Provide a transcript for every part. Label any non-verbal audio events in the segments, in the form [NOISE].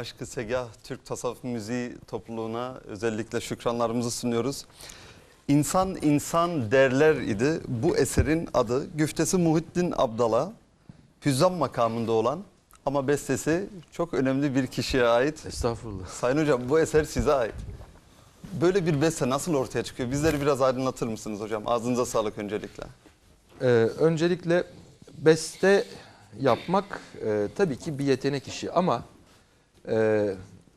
Aşkı Segah Türk Tasavvuf Müziği topluluğuna özellikle şükranlarımızı sunuyoruz. İnsan insan derler idi. Bu eserin adı güftesi Muhittin Abdal'a Hüzzam makamında olan ama bestesi çok önemli bir kişiye ait. Estağfurullah. Sayın hocam bu eser size ait. Böyle bir beste nasıl ortaya çıkıyor? Bizleri biraz aydınlatır mısınız hocam? Ağzınıza sağlık öncelikle. Ee, öncelikle beste yapmak e, tabii ki bir yetenek işi ama e,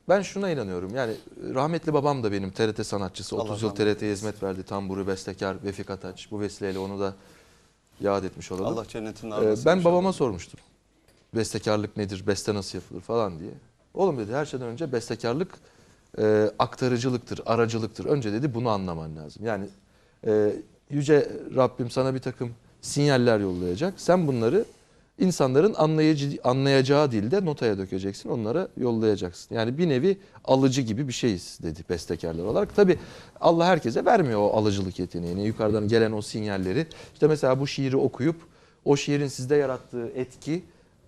ben şuna inanıyorum. Yani rahmetli babam da benim TRT sanatçısı. Allah 30 yıl TRT'ye hizmet verdi. Tamburu, bestekar, Vefik Ataç. Bu vesileyle onu da yad etmiş olalım. Allah cennetin Ee, ben babama sormuştum. Bestekarlık nedir, beste nasıl yapılır falan diye. Oğlum dedi her şeyden önce bestekarlık e, aktarıcılıktır, aracılıktır. Önce dedi bunu anlaman lazım. Yani e, Yüce Rabbim sana bir takım sinyaller yollayacak. Sen bunları insanların anlayıcı, anlayacağı dilde notaya dökeceksin, onlara yollayacaksın. Yani bir nevi alıcı gibi bir şeyiz dedi bestekarlar olarak. Tabi Allah herkese vermiyor o alıcılık yeteneğini. Yukarıdan gelen o sinyalleri. İşte mesela bu şiiri okuyup o şiirin sizde yarattığı etki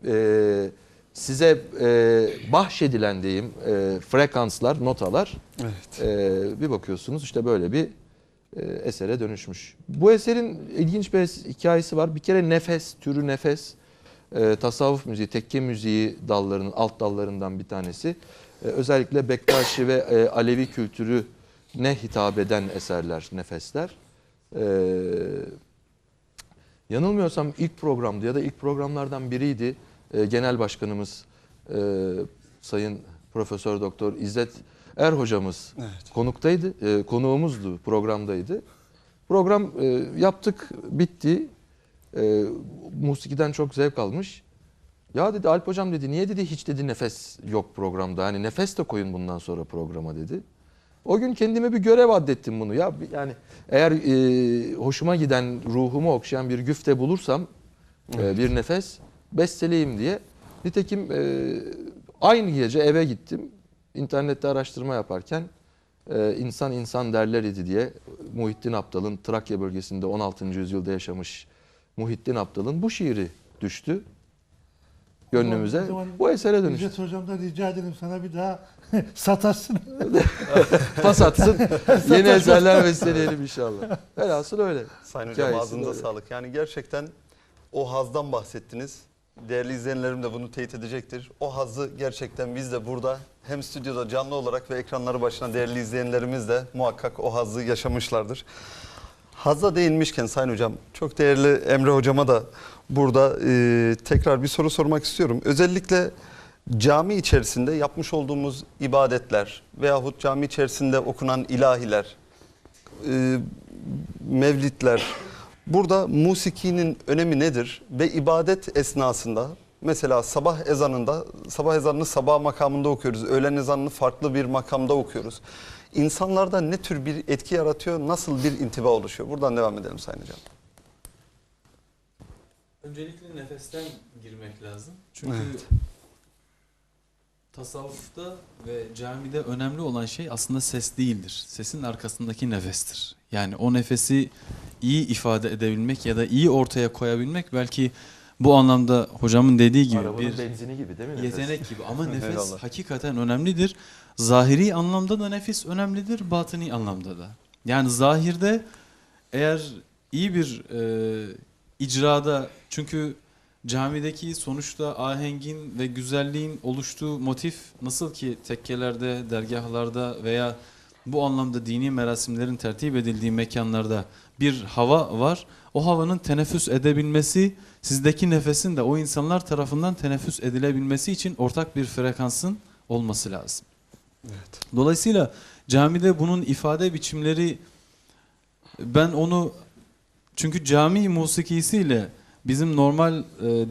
e, size e, bahşedilen diyeyim e, frekanslar, notalar Evet. e, bir bakıyorsunuz işte böyle bir e, esere dönüşmüş. Bu eserin ilginç bir es- hikayesi var. Bir kere nefes, türü nefes, e, tasavvuf müziği, tekke müziği dallarının alt dallarından bir tanesi. E, özellikle Bektaşi ve e, Alevi kültürü ne hitap eden eserler, nefesler. E, yanılmıyorsam ilk programdı ya da ilk programlardan biriydi. E, Genel Başkanımız e, Sayın Profesör Doktor İzzet Er hocamız Evet. konuktaydı, e, konuğumuzdu, programdaydı. Program e, yaptık, bitti. E, musikiden çok zevk almış. Ya dedi Alp hocam dedi niye dedi hiç dedi nefes yok programda. Hani nefes de koyun bundan sonra programa dedi. O gün kendime bir görev addettim bunu. Ya yani eğer e, hoşuma giden, ruhumu okşayan bir güfte bulursam e, bir nefes besteleyeyim diye. Nitekim e, aynı gece eve gittim. İnternette araştırma yaparken e, insan insan derler idi diye Muhittin Aptal'ın Trakya bölgesinde 16. yüzyılda yaşamış Muhittin Aptal'ın bu şiiri düştü gönlümüze. Zaman Bu esere dönüştü. İzzet hocamdan rica ederim sana bir daha [LAUGHS] satarsın. [LAUGHS] Pas atsın. [LAUGHS] Yeni eserler besleyelim inşallah. Velhasıl öyle. Sayın hocam ağzınıza böyle. sağlık. Yani gerçekten o hazdan bahsettiniz. Değerli izleyenlerim de bunu teyit edecektir. O hazzı gerçekten biz de burada hem stüdyoda canlı olarak ve ekranları başına değerli izleyenlerimiz de muhakkak o hazzı yaşamışlardır. Hazza değinmişken Sayın Hocam çok değerli Emre Hocama da burada e, tekrar bir soru sormak istiyorum. Özellikle cami içerisinde yapmış olduğumuz ibadetler veyahut cami içerisinde okunan ilahiler, e, mevlitler. Burada musikinin önemi nedir? Ve ibadet esnasında mesela sabah ezanında, sabah ezanını sabah makamında okuyoruz. Öğlen ezanını farklı bir makamda okuyoruz. İnsanlarda ne tür bir etki yaratıyor? Nasıl bir intiba oluşuyor? Buradan devam edelim Sayın Hocam. Öncelikle nefesten girmek lazım. Çünkü Evet. tasavvufta ve camide önemli olan şey aslında ses değildir. Sesin arkasındaki nefestir. Yani o nefesi iyi ifade edebilmek ya da iyi ortaya koyabilmek belki bu anlamda hocamın dediği gibi Arabanın bir benzini gibi değil mi? nefes? yetenek gibi ama [LAUGHS] nefes hakikaten önemlidir. Zahiri anlamda da nefis önemlidir, batini anlamda da. Yani zahirde eğer iyi bir e, icrada çünkü camideki sonuçta ahengin ve güzelliğin oluştuğu motif nasıl ki tekkelerde, dergahlarda veya bu anlamda dini merasimlerin tertip edildiği mekanlarda bir hava var. O havanın teneffüs edebilmesi, sizdeki nefesin de o insanlar tarafından teneffüs edilebilmesi için ortak bir frekansın olması lazım. Evet. Dolayısıyla camide bunun ifade biçimleri ben onu çünkü cami musikisiyle bizim normal e,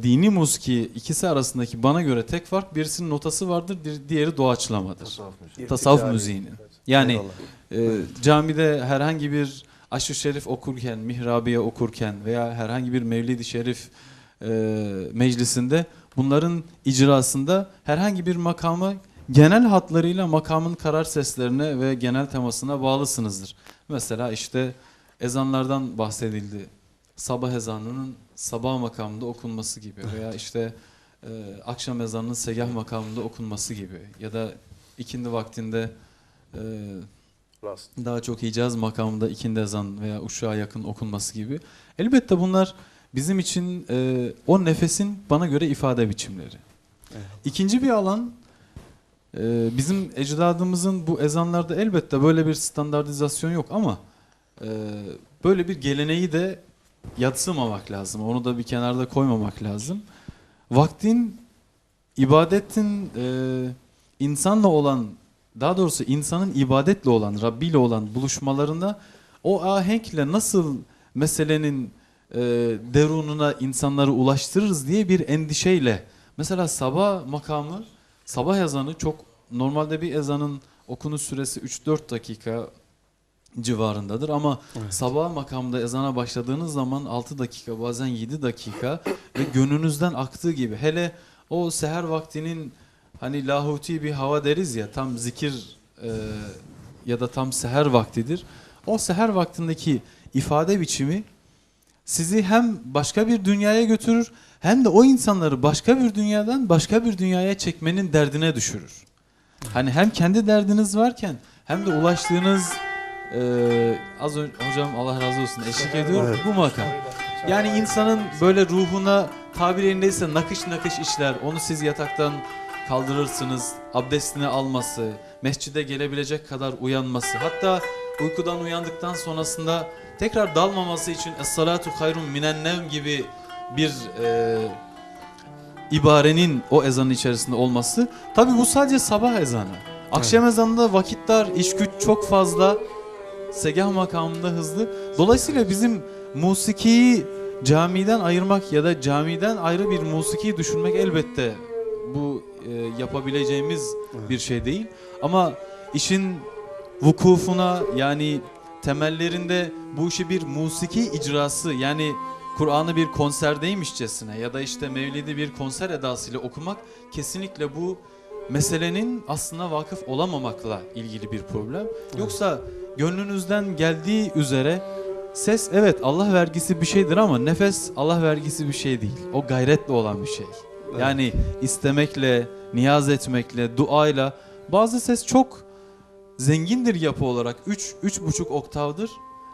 dini musiki ikisi arasındaki bana göre tek fark birisinin notası vardır, di- diğeri doğaçlamadır. Tasavvuf müziği. Tasavvuf müziğinin. Yani e, camide herhangi bir aşırı şerif okurken, mihrabiye okurken veya herhangi bir mevlid-i şerif e, meclisinde bunların icrasında herhangi bir makamı genel hatlarıyla makamın karar seslerine ve genel temasına bağlısınızdır. Mesela işte ezanlardan bahsedildi. Sabah ezanının sabah makamında okunması gibi veya işte e, akşam ezanının segah makamında okunması gibi ya da ikindi vaktinde e, daha çok Hicaz makamında ikindi ezan veya uşağa yakın okunması gibi. Elbette bunlar bizim için e, o nefesin bana göre ifade biçimleri. İkinci bir alan e, bizim ecdadımızın bu ezanlarda elbette böyle bir standartizasyon yok ama e, böyle bir geleneği de yatsımamak lazım. Onu da bir kenarda koymamak lazım. Vaktin, ibadetin e, insanla olan daha doğrusu insanın ibadetle olan, Rabbi ile olan buluşmalarında o ahenkle nasıl meselenin e, derununa insanları ulaştırırız diye bir endişeyle. Mesela sabah makamı, sabah ezanı çok normalde bir ezanın okunuş süresi 3-4 dakika civarındadır ama sabah makamda ezana başladığınız zaman 6 dakika bazen 7 dakika ve gönlünüzden aktığı gibi hele o seher vaktinin hani lahuti bir hava deriz ya tam zikir e, ya da tam seher vaktidir. O seher vaktindeki ifade biçimi sizi hem başka bir dünyaya götürür hem de o insanları başka bir dünyadan başka bir dünyaya çekmenin derdine düşürür. Hani hem kendi derdiniz varken hem de ulaştığınız e, az önce hocam Allah razı olsun eşlik ediyor bu makam. Yani insanın böyle ruhuna tabir yerindeyse nakış nakış işler. Onu siz yataktan kaldırırsınız. Abdestini alması, mescide gelebilecek kadar uyanması. Hatta uykudan uyandıktan sonrasında tekrar dalmaması için Es-salatu hayrun minen gibi bir e, ibarenin o ezanın içerisinde olması. Tabi bu sadece sabah ezanı. Akşam ezanında vakitler, iş güç çok fazla. Segah makamında hızlı. Dolayısıyla bizim musikiyi camiden ayırmak ya da camiden ayrı bir musikiyi düşünmek elbette bu e, yapabileceğimiz bir şey değil. Ama işin vukufuna yani temellerinde bu işi bir musiki icrası yani Kur'an'ı bir konserdeymişçesine ya da işte Mevlid'i bir konser edasıyla okumak kesinlikle bu meselenin aslında vakıf olamamakla ilgili bir problem. Yoksa gönlünüzden geldiği üzere ses evet Allah vergisi bir şeydir ama nefes Allah vergisi bir şey değil. O gayretle olan bir şey. Yani istemekle, niyaz etmekle, duayla bazı ses çok zengindir yapı olarak. 3 üç, buçuk oktavdır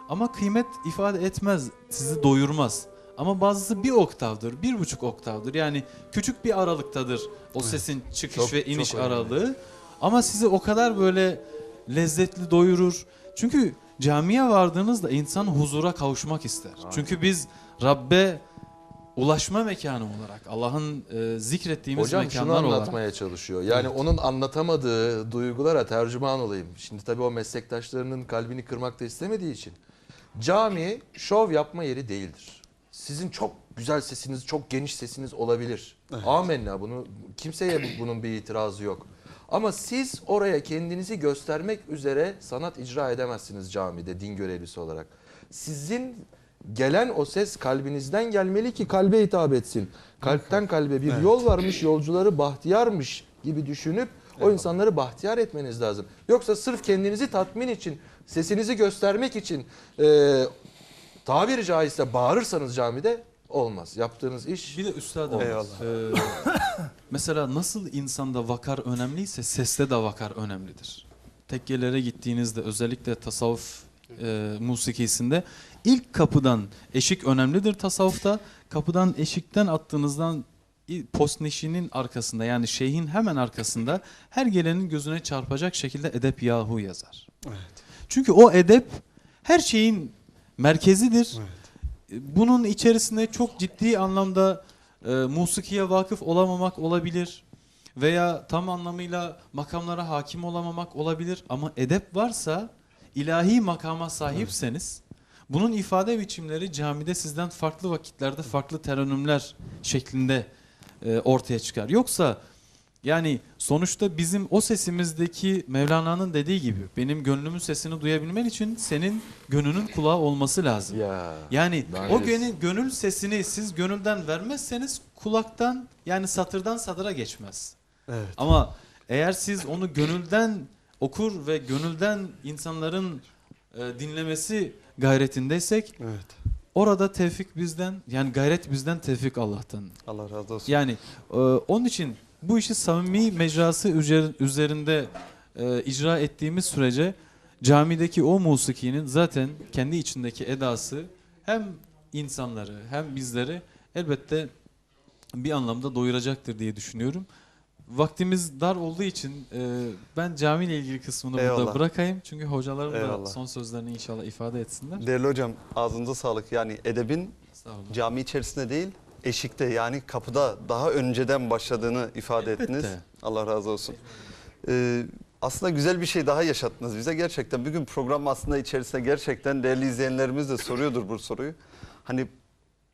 ama kıymet ifade etmez, sizi doyurmaz. Ama bazısı bir oktavdır, bir buçuk oktavdır. Yani küçük bir aralıktadır o sesin çıkış Çok- ve iniş çok önemli. aralığı. Ama sizi o kadar böyle lezzetli doyurur. Çünkü camiye vardığınızda insan huzura kavuşmak ister. Çünkü biz Rabbe ulaşma mekanı olarak Allah'ın e, zikrettiğimiz Hocam şunu mekanlar olarak anlatmaya çalışıyor. Yani onun anlatamadığı duygulara tercüman olayım. Şimdi tabii o meslektaşlarının kalbini kırmak da istemediği için. Cami şov yapma yeri değildir. Sizin çok güzel sesiniz, çok geniş sesiniz olabilir. Amenna bunu kimseye bu- bunun bir itirazı yok. Ama siz oraya kendinizi göstermek üzere sanat icra edemezsiniz camide din görevlisi olarak. Sizin gelen o ses kalbinizden gelmeli ki kalbe hitap etsin. Kalpten kalbe bir yol varmış, yolcuları bahtiyarmış gibi düşünüp o insanları bahtiyar etmeniz lazım. Yoksa sırf kendinizi tatmin için, sesinizi göstermek için e, tabiri caizse bağırırsanız camide olmaz. Yaptığınız iş Bir de üstadım. Eyvallah. e, [LAUGHS] mesela nasıl insanda vakar önemliyse seste de vakar önemlidir. Tekkelere gittiğinizde özellikle tasavvuf e, musikisinde ilk kapıdan eşik önemlidir tasavvufta. Kapıdan eşikten attığınızdan postnişinin arkasında yani şeyhin hemen arkasında her gelenin gözüne çarpacak şekilde edep yahu yazar. Çünkü o edep her şeyin merkezidir. Bunun içerisinde çok ciddi anlamda e, musikiye vakıf olamamak olabilir veya tam anlamıyla makamlara hakim olamamak olabilir ama edep varsa ilahi makama sahipseniz bunun ifade biçimleri camide sizden farklı vakitlerde farklı terenümler şeklinde e, ortaya çıkar. Yoksa yani sonuçta bizim o sesimizdeki Mevlana'nın dediği gibi benim gönlümün sesini duyabilmen için senin gönlünün kulağı olması lazım. ya. Yani o gönül, gönül sesini siz gönülden vermezseniz kulaktan yani satırdan satıra geçmez. Evet. Ama eğer siz onu gönülden okur ve gönülden insanların e, dinlemesi gayretindeysek Evet. orada tevfik bizden yani gayret bizden tevfik Allah'tan. Allah razı olsun. Yani e, onun için bu işi samimi mecrası üzer- üzerinde e, icra ettiğimiz sürece camideki o musikinin zaten kendi içindeki edası hem insanları hem bizleri elbette bir anlamda doyuracaktır diye düşünüyorum. Vaktimiz dar olduğu için e, ben cami ile ilgili kısmını burada Eyvallah. bırakayım. Çünkü hocalarım da son sözlerini inşallah ifade etsinler. Değerli hocam ağzınıza sağlık. Yani edebin cami içerisinde değil eşikte yani kapıda daha önceden başladığını ifade Elbette. ettiniz. Allah razı olsun. Ee, aslında güzel bir şey daha yaşattınız bize gerçekten. Bugün program aslında içerisinde gerçekten değerli izleyenlerimiz de soruyordur bu soruyu. Hani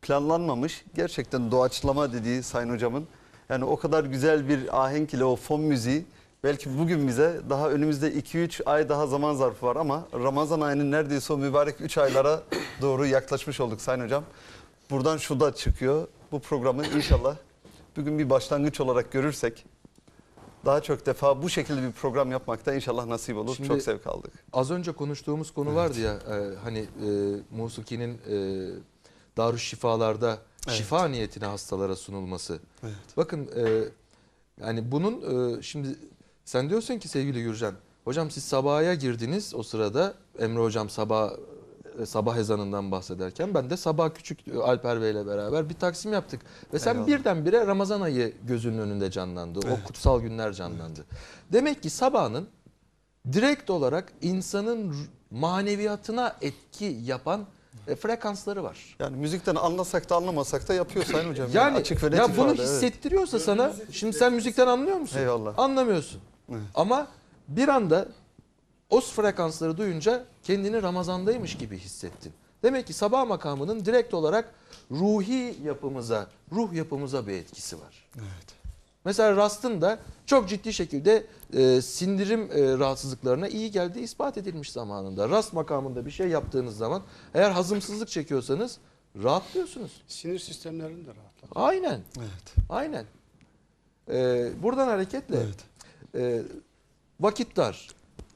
planlanmamış gerçekten doğaçlama dediği Sayın Hocamın yani o kadar güzel bir ahenk ile o fon müziği belki bugün bize daha önümüzde 2-3 ay daha zaman zarfı var ama Ramazan ayının neredeyse o mübarek 3 aylara doğru yaklaşmış olduk Sayın Hocam. Buradan şu da çıkıyor. Bu programı inşallah bugün bir başlangıç olarak görürsek daha çok defa bu şekilde bir program yapmakta inşallah nasip olur. Şimdi- çok zevk aldık. Az önce konuştuğumuz konu vardı ya e, hani e, musikinin e, darüşşifalarda şifa niyetine hastalara sunulması. Evet. Bakın e, yani bunun e, şimdi sen diyorsun ki sevgili Gürcan hocam siz sabaha girdiniz o sırada Emre hocam sabah sabah ezanından bahsederken ben de sabah küçük e, Alper Bey ile beraber bir taksim yaptık. Ve sen Eyvallah. birdenbire Ramazan ayı gözünün önünde canlandı. O kutsal günler canlandı. Demek ki sabahın direkt olarak insanın maneviyatına etki yapan e, frekansları var. Yani müzikten anlasak da anlamasak da yapıyor Sayın Hocam. Yani açık ve net ya bunu ifade, evet. hissettiriyorsa sana şimdi sen müzikten anlıyor musun? Eyvallah. Anlamıyorsun. Evet. Ama bir anda o frekansları duyunca kendini Ramazan'daymış gibi hissettin. Demek ki sabah makamının direkt olarak ruhi yapımıza, ruh yapımıza bir etkisi var. Evet. Mesela rastın da çok ciddi şekilde e, sindirim e, rahatsızlıklarına iyi geldiği ispat edilmiş zamanında. Rast makamında bir şey yaptığınız zaman eğer hazımsızlık çekiyorsanız rahatlıyorsunuz. Sinir sistemlerinde rahatlar. Aynen, Evet. aynen. E, buradan hareketle Evet. e, vakit dar.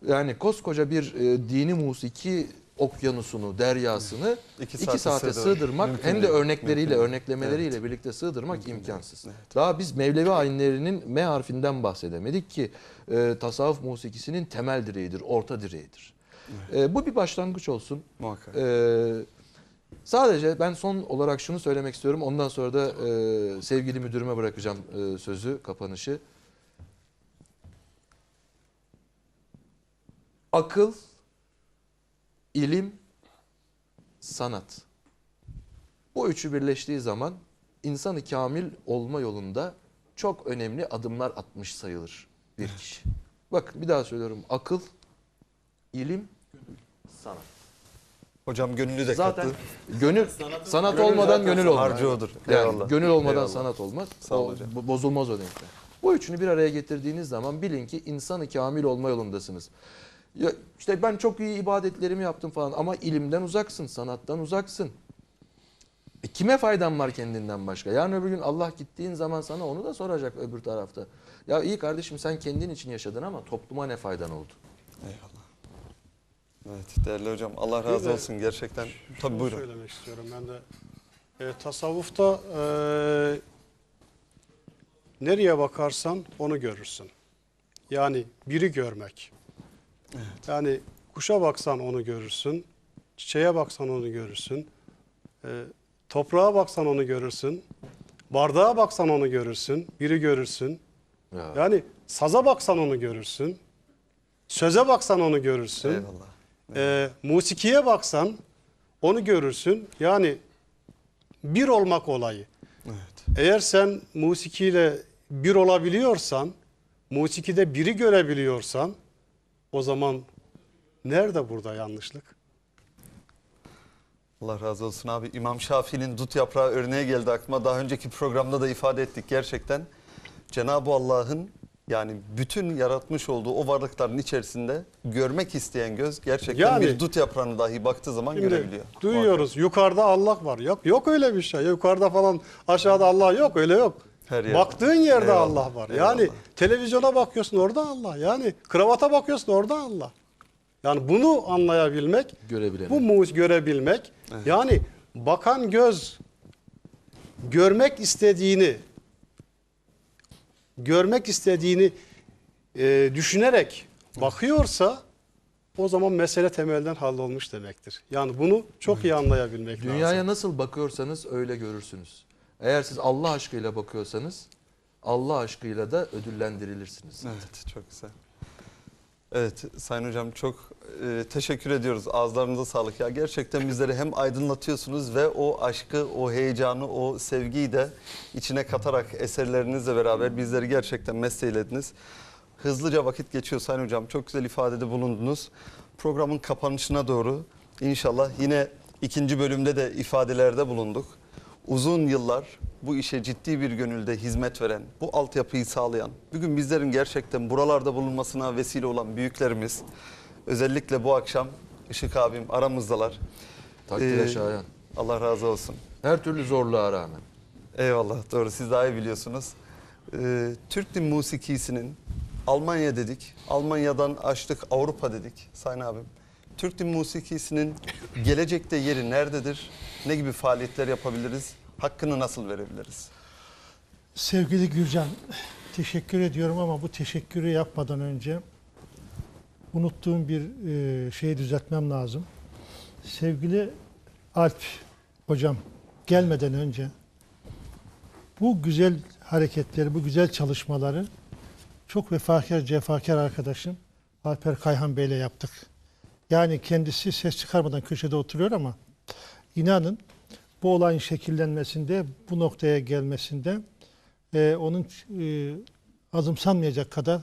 Yani koskoca bir e, dini musiki okyanusunu, deryasını İki iki saate saate sığdır- sığdırmak mümkün hem de değil. örnekleriyle, Mümkün örneklemeleriyle birlikte sığdırmak imkansız. Evet. Daha biz Mevlevi ayinlerinin M harfinden bahsedemedik ki e, tasavvuf musikisinin temel direğidir, orta direğidir. E, bu bir başlangıç olsun. Muhakkak. E, sadece ben son olarak şunu söylemek istiyorum. Ondan sonra da e, sevgili müdürüme bırakacağım e, sözü, kapanışı. Akıl, ilim, sanat. Bu üçü birleştiği zaman insanı kamil olma yolunda çok önemli adımlar atmış sayılır bir kişi. Bak bir daha söylüyorum. Akıl, ilim, sanat. Hocam gönlü de Zaten kattı. gönül sanat olmadan gönül olmaz. Harcı odur. Yani Eyvallah. gönül olmadan Eyvallah. sanat olmaz. Sağ ol O hocam. bo- bozulmaz o denkler. Bu üçünü bir araya getirdiğiniz zaman bilin ki insanı kamil olma yolundasınız. Ya işte ben çok iyi ibadetlerimi yaptım falan ama ilimden uzaksın, sanattan uzaksın. E kime faydan var kendinden başka? Yarın öbür gün Allah gittiğin zaman sana onu da soracak öbür tarafta. Ya iyi kardeşim sen kendin için yaşadın ama topluma ne faydan oldu? Eyvallah. Evet değerli hocam Allah razı de olsun gerçekten. Tabii buyurun. söylemek istiyorum ben de. E, tasavvufta e, nereye bakarsan onu görürsün. Yani biri görmek. Yani kuşa baksan onu görürsün. Çiçeğe baksan onu görürsün. E, toprağa baksan onu görürsün. Bardağa baksan onu görürsün. Biri görürsün. Ya. Yani saza baksan onu görürsün. Söze baksan onu görürsün. Eyvallah. Ee, musikiye baksan onu görürsün. Yani bir olmak olayı. Evet. Eğer sen musikiyle bir olabiliyorsan, musikide biri görebiliyorsan o zaman nerede burada yanlışlık? Allah razı olsun abi. İmam Şafii'nin dut yaprağı örneği geldi aklıma. Daha önceki programda da ifade ettik gerçekten. Cenab-ı Allah'ın yani bütün yaratmış olduğu o varlıkların içerisinde görmek isteyen göz gerçekten Yani- bir dut yaprağını dahi baktığı zaman Şimdi görebiliyor. duyuyoruz yukarıda Allah var. Yok yok öyle bir şey. Yukarıda falan aşağıda Allah yok öyle yok. Her yerde. Baktığın yerde Eyvallah, Allah var. Yani eyvallah. televizyona bakıyorsun orada Allah. Yani kravata bakıyorsun orada Allah. Yani bunu anlayabilmek. Bu mu görebilmek yani bakan göz görmek istediğini görmek istediğini e, düşünerek bakıyorsa o zaman mesele temelden hallolmuş demektir. Yani bunu çok iyi anlayabilmek lazım. Dünyaya nasıl bakıyorsanız öyle görürsünüz. Eğer siz Allah aşkıyla bakıyorsanız Allah aşkıyla da ödüllendirilirsiniz. Evet çok güzel. Evet Sayın Hocam çok e, teşekkür ediyoruz. Ağızlarınıza sağlık ya. Gerçekten bizleri hem aydınlatıyorsunuz ve o aşkı, o heyecanı, o sevgiyi de içine katarak eserlerinizle beraber bizleri gerçekten mest eylediniz. Hızlıca vakit geçiyor Sayın Hocam. Çok güzel ifadede bulundunuz. Programın kapanışına doğru inşallah yine ikinci bölümde de ifadelerde bulunduk. Uzun yıllar bu işe ciddi bir gönülde hizmet veren, bu altyapıyı sağlayan, bugün bizlerin gerçekten buralarda bulunmasına vesile olan büyüklerimiz, özellikle bu akşam Işık abim aramızdalar. Takdire Ee, şayan. Allah razı olsun. Her türlü zorluğa rağmen. Eyvallah doğru siz daha iyi biliyorsunuz. Ee, Türk din musikisinin Almanya dedik. Almanya'dan açtık Avrupa dedik Sayın abim. Türk din musikisinin gelecekte yeri nerededir? Ne gibi faaliyetler yapabiliriz? Hakkını nasıl verebiliriz? Sevgili Gürcan, teşekkür ediyorum ama bu teşekkürü yapmadan önce unuttuğum bir e, şeyi düzeltmem lazım. Sevgili Alp hocam gelmeden önce bu güzel hareketleri, bu güzel çalışmaları çok vefakar, cefakar arkadaşım Alper Kayhan Bey'le yaptık. Yani kendisi ses çıkarmadan köşede oturuyor ama inanın bu olayın şekillenmesinde, bu noktaya gelmesinde e, onun e, azımsanmayacak kadar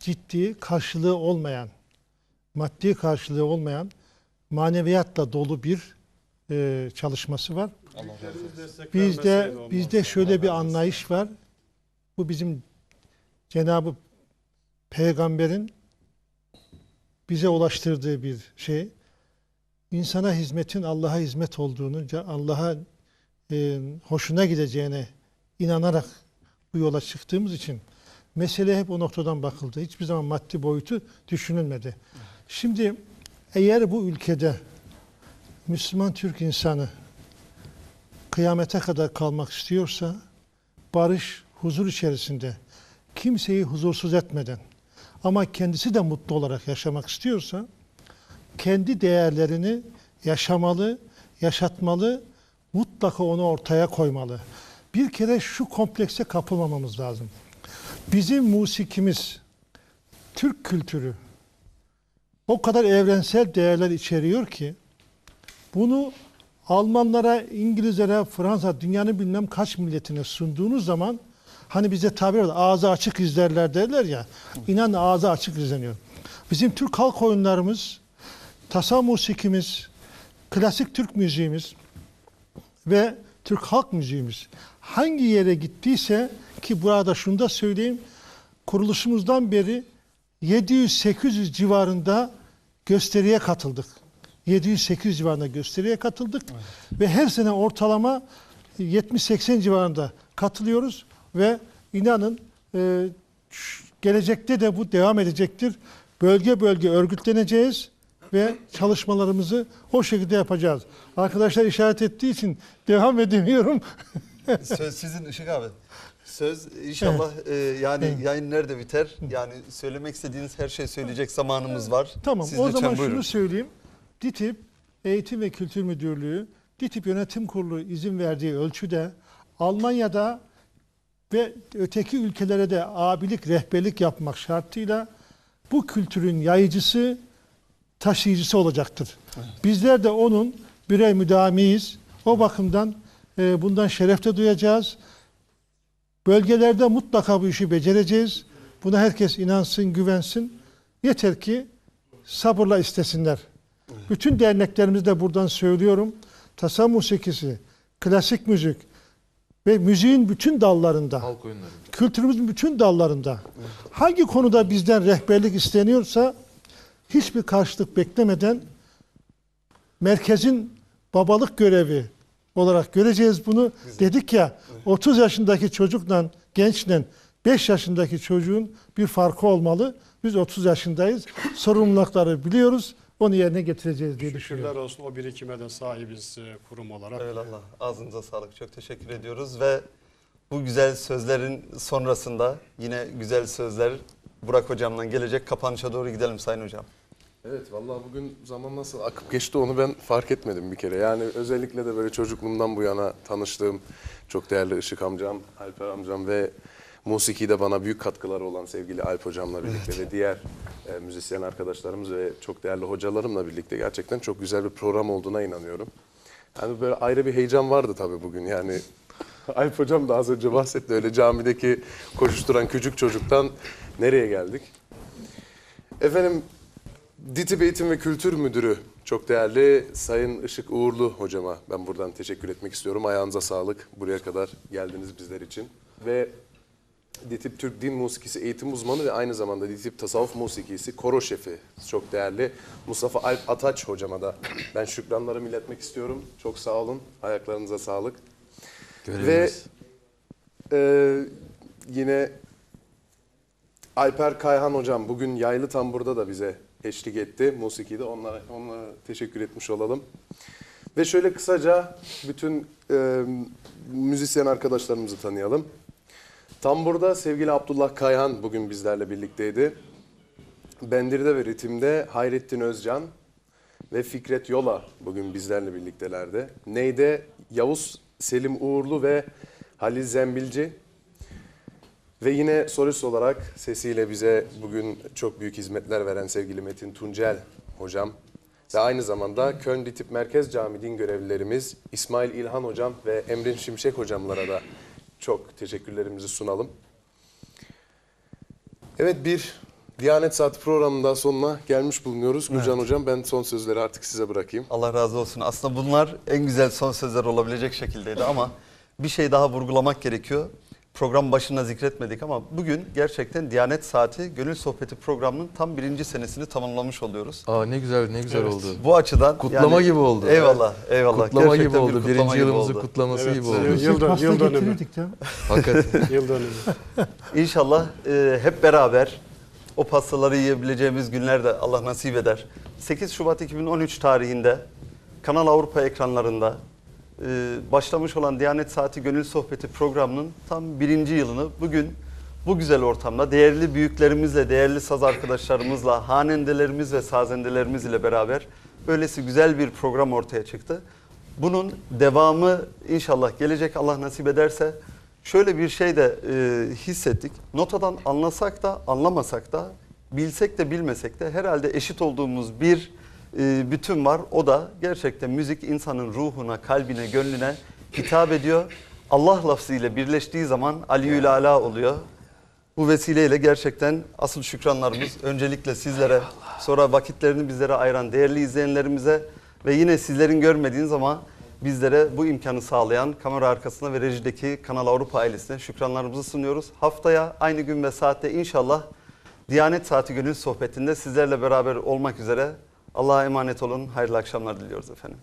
ciddi karşılığı olmayan, maddi karşılığı olmayan maneviyatla dolu bir e, çalışması var. Bizde bizde şöyle bir anlayış var. Bu bizim Cenabı Peygamber'in bize ulaştırdığı bir şey. İnsana hizmetin Allah'a hizmet olduğunu, Allah'a e, hoşuna gideceğine inanarak bu yola çıktığımız için mesele hep o noktadan bakıldı. Hiçbir zaman maddi boyutu düşünülmedi. Şimdi eğer bu ülkede Müslüman Türk insanı kıyamete kadar kalmak istiyorsa barış, huzur içerisinde kimseyi huzursuz etmeden ama kendisi de mutlu olarak yaşamak istiyorsa kendi değerlerini yaşamalı, yaşatmalı, mutlaka onu ortaya koymalı. Bir kere şu komplekse kapılmamamız lazım. Bizim musikimiz, Türk kültürü o kadar evrensel değerler içeriyor ki bunu Almanlara, İngilizlere, Fransa, dünyanın bilmem kaç milletine sunduğunuz zaman hani bize tabir var, ağzı açık izlerler derler ya. İnan ağzı açık izleniyor. Bizim Türk halk oyunlarımız, tasavvuf musikimiz, klasik Türk müziğimiz ve Türk halk müziğimiz hangi yere gittiyse ki burada şunu da söyleyeyim kuruluşumuzdan beri 700-800 civarında gösteriye katıldık. 700-800 civarında gösteriye katıldık ve her sene ortalama 70-80 civarında katılıyoruz ve inanın e, gelecekte de bu devam edecektir. Bölge bölge örgütleneceğiz ve çalışmalarımızı o şekilde yapacağız. Arkadaşlar işaret ettiği için devam [LAUGHS] edemiyorum. Söz sizin Işık abi. Söz inşallah e, yani yayın nerede biter? Yani söylemek istediğiniz her şeyi söyleyecek zamanımız var. Tamam Siz o lütfen zaman buyurun. şunu söyleyeyim. DİTİB Eğitim ve Kültür Müdürlüğü, DİTİB Yönetim Kurulu izin verdiği ölçüde Almanya'da ve öteki ülkelere de abilik, rehberlik yapmak şartıyla bu kültürün yayıcısı, taşıyıcısı olacaktır. Bizler de onun birey müdamiyiz. O bakımdan e, bundan şeref de duyacağız. Bölgelerde mutlaka bu işi becereceğiz. Buna herkes inansın, güvensin. Yeter ki sabırla istesinler. Bütün derneklerimizde buradan söylüyorum. Tasavvuf musikisi, klasik müzik ve müziğin bütün dallarında, kültürümüzün bütün dallarında hangi konuda bizden rehberlik isteniyorsa hiçbir karşılık beklemeden merkezin babalık görevi olarak göreceğiz bunu. Dedik ya 30 yaşındaki çocukla gençle 5 yaşındaki çocuğun bir farkı olmalı. Biz 30 yaşındayız. [LAUGHS] Sorumlulukları biliyoruz. Onu yerine getireceğiz diye düşünüyorum. Şükürler olsun o birikime de sahibiz e, kurum olarak. Eyvallah. Ağzınıza sağlık. Çok teşekkür ediyoruz ve bu güzel sözlerin sonrasında yine güzel sözler Burak hocamdan gelecek. Kapanışa doğru gidelim Sayın hocam. Evet vallahi bugün zaman nasıl akıp geçti onu ben fark etmedim bir kere. Yani özellikle de böyle çocukluğumdan bu yana tanıştığım çok değerli Işık amcam, Alper amcam ve musikide bana büyük katkıları olan sevgili Alp hocamla birlikte ve diğer e, müzisyen arkadaşlarımız ve çok değerli hocalarımla birlikte gerçekten çok güzel bir program olduğuna inanıyorum. Yani böyle ayrı bir heyecan vardı tabii bugün yani. [LAUGHS] Alp hocam da az önce bahsetti öyle camideki koşuşturan küçük çocuktan nereye geldik? Efendim DİTİB Eğitim ve Kültür Müdürü çok değerli Sayın Işık Uğurlu hocama ben buradan teşekkür etmek istiyorum. Ayağınıza sağlık. Buraya kadar geldiniz bizler için. Ve DİTİB Türk Din Musikisi eğitim uzmanı ve aynı zamanda DİTİB Tasavvuf Musikisi koro şefi çok değerli Mustafa Alp Ataç hocama da ben şükranlarımı iletmek istiyorum. Çok sağ olun. Ayaklarınıza sağlık. Ve e, yine Alper Kayhan hocam bugün Yaylı Tambur'da da bize eşlik etti. Musiki'de onlara, onlara teşekkür etmiş olalım. Ve şöyle kısaca bütün e, müzisyen arkadaşlarımızı tanıyalım. Tambur'da sevgili Abdullah Kayhan bugün bizlerle birlikteydi. Bendir'de ve ritimde Hayrettin Özcan ve Fikret Yola bugün bizlerle birliktelerdi. Neyde Yavuz Selim Uğurlu ve Halil Zembilci. Ve yine solist olarak sesiyle bize bugün çok büyük hizmetler veren sevgili Metin Tuncel hocam. Ve aynı zamanda Köln Ditip Merkez Camii din görevlilerimiz İsmail İlhan hocam ve Emrin Şimşek hocamlara da çok teşekkürlerimizi sunalım. Evet bir Diyanet Saati programının daha sonuna gelmiş bulunuyoruz. Gülcan hocam ben son sözleri artık size bırakayım. Allah razı olsun. Aslında bunlar en güzel son sözler olabilecek şekildeydi ama bir şey daha vurgulamak gerekiyor. Program başında zikretmedik ama bugün gerçekten Diyanet Saati Gönül Sohbeti programının tam birinci senesini tamamlamış oluyoruz. Aa ne güzel ne güzel oldu. Bu açıdan Kutlama gibi oldu. Eyvallah, eyvallah. Kutlama gibi Gerçekten bir oldu. kutlama Birinci gibi yılımızı oldu. kutlaması Evet, gibi oldu. evet. Yıl, dön- yıl dönümü. Hakikaten. [LAUGHS] Yıl dönümü. İnşallah e, hep beraber o pastaları yiyebileceğimiz günler de Allah nasip eder. 8 Şubat 2013 tarihinde Kanal Avrupa ekranlarında e, başlamış olan Diyanet Saati Gönül Sohbeti programının tam birinci yılını bugün bu güzel ortamda değerli büyüklerimizle, değerli saz arkadaşlarımızla, hanendelerimiz ve sazendelerimiz ile beraber böylesi güzel bir program ortaya çıktı. Bunun devamı inşallah gelecek Allah nasip ederse şöyle bir şey de e, hissettik. Notadan anlasak da anlamasak da bilsek de bilmesek de herhalde eşit olduğumuz bir bütün var. O da gerçekten müzik insanın ruhuna, kalbine, gönlüne hitap ediyor. Allah lafzıyla birleştiği zaman Aliül Ala oluyor. Bu vesileyle gerçekten asıl şükranlarımız öncelikle sizlere, sonra vakitlerini bizlere ayıran değerli izleyenlerimize ve yine sizlerin görmediğiniz ama bizlere bu imkanı sağlayan kamera arkasında ve rejideki Kanal Avrupa ailesine şükranlarımızı sunuyoruz. Haftaya aynı gün ve saatte inşallah Diyanet Saati Gönül Sohbeti'nde sizlerle beraber olmak üzere Allah'a emanet olun. Hayırlı akşamlar diliyoruz efendim.